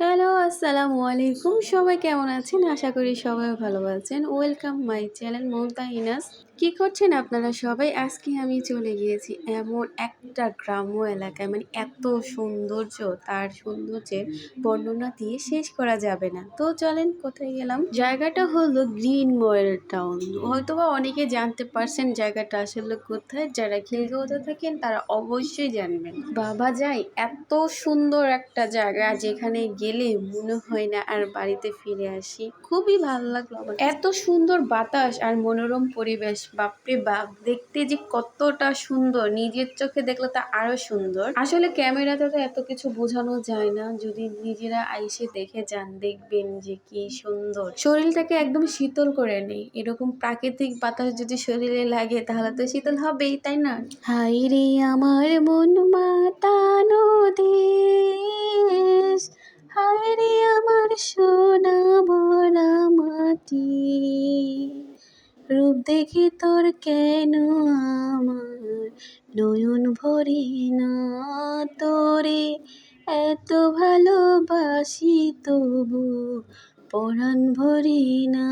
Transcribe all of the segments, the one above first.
Hello, আসসালামু আলাইকুম। সবাই কেমন আছেন? আশা করি সবাই ভালো আছেন। ওয়েলকাম মাই চ্যানেল মমতা ইনাস কি করছেন আপনারা সবাই? আজকে আমি চলে গিয়েছি এমন একটা গ্রাম্য এলাকায়। মানে এত সৌন্দর্য, তার সৌন্দর্যের বর্ণনা দিয়ে শেষ করা যাবে না। তো চলেন, কোথায় গেলাম? জায়গাটা হলো গ্রিন ময়েল টাউন। হয়তোবা অনেকে জানতে পারছেন জায়গাটা আসলে কোথায়। যারা খিলগাঁওতে থাকেন, তারা অবশ্যই জানবেন। বাবা যাই, এত সুন্দর একটা জায়গা যেখানে গেলে মনে হয় না আর বাড়িতে ফিরে আসি। খুবই ভালো লাগল এত সুন্দর বাতাস আর মনোরম পরিবেশ। বাপরে বাপ, দেখতে যে কতটা সুন্দর, নিজের চোখে দেখলে তা আরও সুন্দর। আসলে ক্যামেরাতে তো এত কিছু বোঝানো যায় না, যদি নিজেরা আইসে দেখে যান, দেখবেন যে কি সুন্দর। শরীরটাকে একদম শীতল করে নেই, এরকম প্রাকৃতিক বাতাস যদি শরীরে লাগে, তাহলে তো শীতল হবেই, তাই না? হাই রে আমার মন মাতানো দেশ হায় রে আমার দেখে তোর কেন আমার? নয়ন ভরে না তোরে। এত ভালোবাসি তবু পরাণ ভরে না।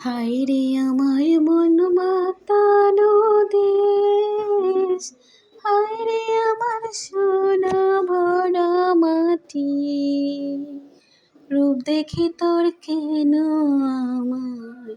হায় রে আমার মন মাতানো দেশ। হায় রে আমার সোনা ভরা মাটি। রূপ দেখে তোর কেন আমার?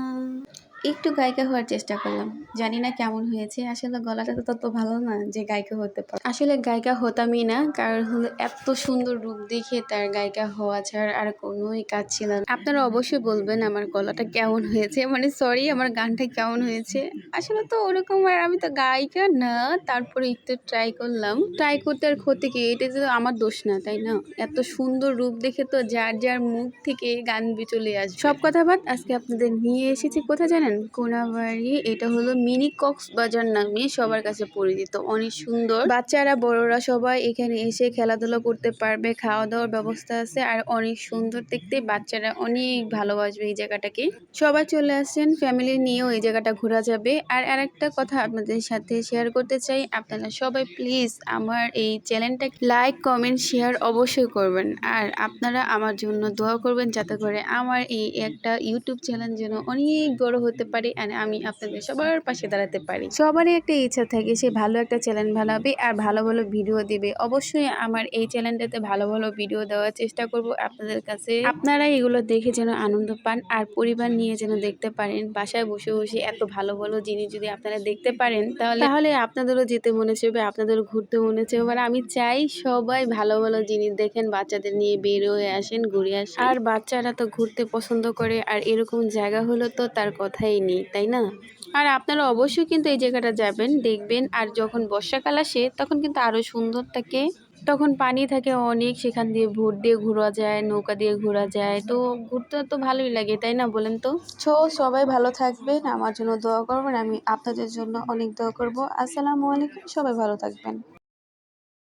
একটু গায়িকা হওয়ার চেষ্টা করলাম। জানি না কেমন হয়েছে। আসলে গলাটা তো তত ভালো না যে গায়িকা হতে পারে। আসলে গায়িকা হতামই না, কারণ হলো এত সুন্দর রূপ দেখে তার গায়িকা হওয়া ছাড়া আর কোনোই কাজ ছিল না। আপনারা অবশ্যই বলবেন আমার গলাটা কেমন হয়েছে। মানে সরি আমার গানটা কেমন হয়েছে? আসলে তো ওরকম আর আমি তো গায়িকা না, তারপরে একটু ট্রাই করলাম। ট্রাই করতে আর ক্ষতি কি? এটা তো আমার দোষ না, তাই না? এত সুন্দর রূপ দেখে তো যার যার মুখ থেকে গান চলে আসবে। সব কথা বাদ আজকে আপনাদের নিয়ে এসেছি। কোথায় জানেন? কোনাবাড়ি, এটা হলো মিনি কক্সবাজার নামে সবার কাছে পরিচিত। অনেক সুন্দর। বাচ্চারা, বড়রা সবাই এখানে এসে খেলাধুলা করতে পারবে খাওয়া দাওয়ার ব্যবস্থা আছে আর অনেক সুন্দর দেখতে। বাচ্চারা অনেক ভালোবাসবে এই জায়গাটাকে। সবাই চলে আসছেন ফ্যামিলি নিয়েও এই জায়গাটা ঘোরা যাবে। আর আরেকটা কথা আপনাদের সাথে শেয়ার করতে চাই, আপনারা সবাই প্লিজ আমার এই চ্যানেলটা লাইক কমেন্ট শেয়ার অবশ্যই করবেন। আর আপনারা আমার জন্য দোয়া করবেন, যাতে করে আমার এই একটা ইউটিউব চ্যানেল যেন অনেক বড় হতে পারে আর আমি আপনাদের সবার পাশে দাঁড়াতে পারি। সবারই একটা ইচ্ছা থাকে, সে ভালো একটা চ্যানেল বানাবে আর ভালো ভালো ভিডিও দিবে। অবশ্যই আমার এই চ্যানেলটাতে ভালো ভালো ভিডিও দেওয়ার চেষ্টা করব আপনাদের কাছে। আপনারা এগুলো দেখে যেন আনন্দ পান আর পরিবার নিয়ে যেন দেখতে পারেন। বাসায় বসে বসে এত ভালো ভালো জিনিস যদি আপনারা দেখতে পারেন, তাহলে তাহলে আপনাদেরও যেতে মনে চাইবে আপনাদেরও ঘুরতে মনে চাইবে আর আমি চাই সবাই ভালো ভালো জিনিস দেখেন, বাচ্চাদের নিয়ে বের হয়ে আসেন, ঘুরে আসেন। আর বাচ্চারা তো ঘুরতে পছন্দ করে আর এরকম জায়গা হলো তো তার কথাই নেই তাই না? আর আপনারা অবশ্যই কিন্তু এই জায়গাটা যাবেন দেখবেন আর যখন বর্ষাকাল আসে তখন কিন্তু আরও সুন্দর থাকে। তখন পানি থাকে অনেক সেখান দিয়ে ভোট দিয়ে ঘোরা যায় নৌকা দিয়ে ঘোরা যায় তো ঘুরতে তো ভালোই লাগে তাই না বলেন তো? সো সবাই ভালো থাকবেন আমার জন্য দোয়া করবেন আমি আপনাদের জন্য অনেক দোয়া করব। আসসালামু আলাইকুম সবাই ভালো থাকবেন।